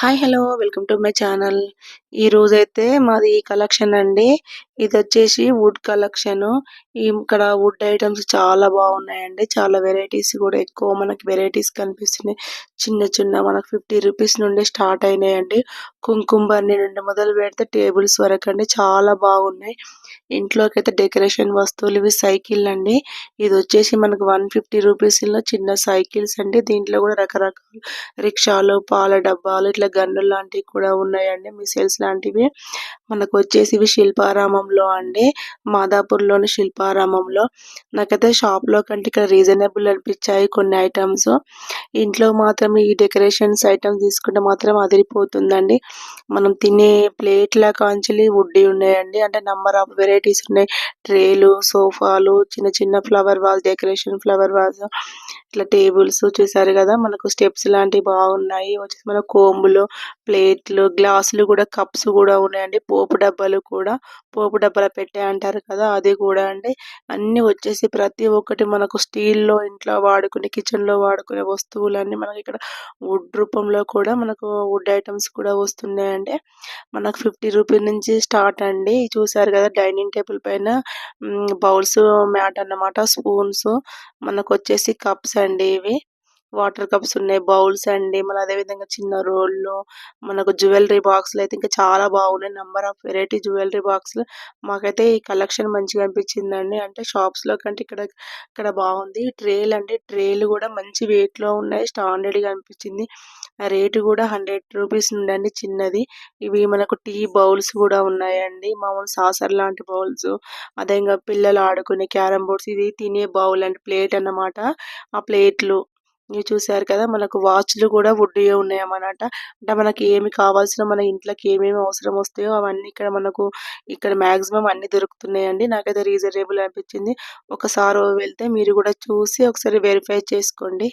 Hi hello welcome to my channel ఈ రోజైతే మాది కలెక్షన్ అండి. ఇది వచ్చేసి వుడ్ కలెక్షన్ ఇక్కడ వుడ్ ఐటమ్స్ చాలా బాగున్నాయండి. చాలా వెరైటీస్ కూడా ఎక్కువ మనకి వెరైటీస్ కనిపిస్తున్నాయి. చిన్న చిన్న మనకు ఫిఫ్టీ రూపీస్ నుండి స్టార్ట్ అయినాయండి. కుంకుమ నుండి మొదలు పెడితే టేబుల్స్ వరకు అండి. చాలా బాగున్నాయి. ఇంట్లోకి అయితే డెకరేషన్ వస్తువులు ఇవి సైకిల్ అండి. ఇది వచ్చేసి మనకు వన్ ఫిఫ్టీ రూపీస్లో చిన్న సైకిల్స్ అండి. దీంట్లో కూడా రకరకాల రిక్షాలు పాల డబ్బాలు ఇట్లా గన్నులు లాంటివి కూడా ఉన్నాయండి. మిసైల్స్ లాంటివి. మనకు వచ్చేసి ఇవి శిల్పారామంలో అండి. మాదాపూర్లోని శిల్పారామంలో. నాకైతే షాప్లో కంటే ఇక్కడ రీజనబుల్ అనిపించాయి కొన్ని ఐటమ్స్. ఇంట్లో మాత్రం ఈ డెకరేషన్స్ ఐటమ్స్ తీసుకుంటే మాత్రం అదిరిపోతుందండి. మనం తినే ప్లేట్ల కాంచెలి వుడ్డి ఉన్నాయండి. అంటే నంబర్ ఆఫ్ వెరైటీస్ ఉన్నాయి. ట్రేలు సోఫాలు చిన్న చిన్న flower vase decoration flower vase ఇట్లా టేబుల్స్ చూసారు కదా? మనకు స్టెప్స్ లాంటివి బాగున్నాయి. వచ్చేసి మన కోంబులు ప్లేట్లు గ్లాసులు కూడా కప్స్ కూడా ఉన్నాయండి. పోపు డబ్బాలు కూడా పోపు డబ్బాలు పెట్టే అంటారు కదా? అది కూడా అండి. అన్ని వచ్చేసి ప్రతి ఒక్కటి మనకు స్టీల్లో ఇంట్లో వాడుకునే కిచెన్లో వాడుకునే వస్తువులన్నీ మనకి ఇక్కడ వుడ్ రూపంలో కూడా మనకు వుడ్ ఐటమ్స్ కూడా వస్తున్నాయండి. మనకు ఫిఫ్టీ రూపీస్ నుంచి స్టార్ట్ అండి. చూసారు కదా? డైనింగ్ టేబుల్ పైన బౌల్స్ మ్యాట్ అన్నమాట స్పూన్స్ మనకు వచ్చేసి కప్స్ అండి ఇవి. వాటర్ కప్స్ ఉన్నాయి బౌల్స్ అండి. మళ్ళీ అదే విధంగా చిన్న రోళ్ళు మనకు జ్యువెలరీ బాక్స్లు అయితే ఇంకా చాలా బాగున్నాయి. నెంబర్ ఆఫ్ వెరైటీ జ్యువెలరీ బాక్స్లు. మాకైతే ఈ కలెక్షన్ మంచిగా అనిపించిందండి. అంటే షాప్స్లో కంటే ఇక్కడ ఇక్కడ బాగుంది. ట్రేలు అండి. ట్రేలు కూడా మంచి వెయిట్లో ఉన్నాయి. స్టాండర్డ్గా అనిపించింది. రేటు కూడా హండ్రెడ్ రూపీస్ ఉందండి చిన్నది. ఇవి మనకు టీ బౌల్స్ కూడా ఉన్నాయండి. మామూలు సాసర్ లాంటి బౌల్స్. అదే ఇంకా పిల్లలు ఆడుకునే క్యారం బోర్డ్స్. ఇది తినే బౌల్ అండ్ ప్లేట్ అన్నమాట. ఆ ప్లేట్లు ఇవి చూసారు కదా మనకు వాచ్లు కూడా వుడ్ ఉన్నాయన్నమాట. అంటే మనకి ఏమి కావాల్సిన మన ఇంట్లోకి ఏమేమి అవసరం వస్తాయో అవన్నీ ఇక్కడ మనకు ఇక్కడ మ్యాక్సిమం అన్ని దొరుకుతున్నాయండి. నాకైతే రీజనబుల్ అనిపించింది. ఒకసారి వెళ్తే మీరు కూడా చూసి ఒకసారి వెరిఫై చేసుకోండి.